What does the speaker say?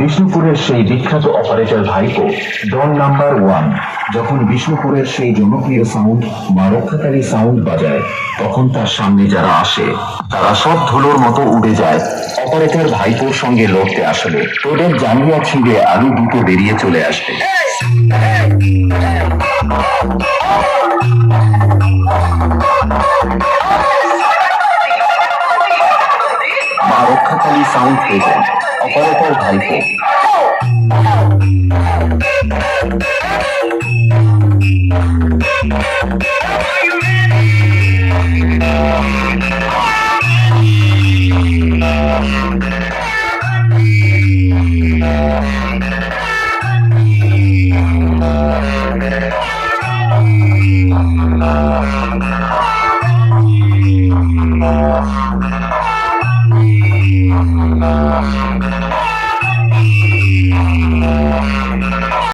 বিষ্ণুপুরের সেই বিখ্যাত অপারেটর ভাইপো ডন নাম্বার ওয়ান যখন বিষ্ণুপুরের সেই জনপ্রিয় সাউন্ড বা রক্ষাকারী সাউন্ড বাজায়, তখন তার সামনে যারা আসে, তারা সব ধুলোর মতো উড়ে যায়। অপারেটর ভাইপোর সঙ্গে লড়তে আসলে, তোদের জাঙ্গিয়া ছিঁড়ে আলু দুটো বেরিয়ে চলে আসবে। মা রক্ষাকালী সাউন্ড প্রেজেন্ট অপারেটর ভাইপো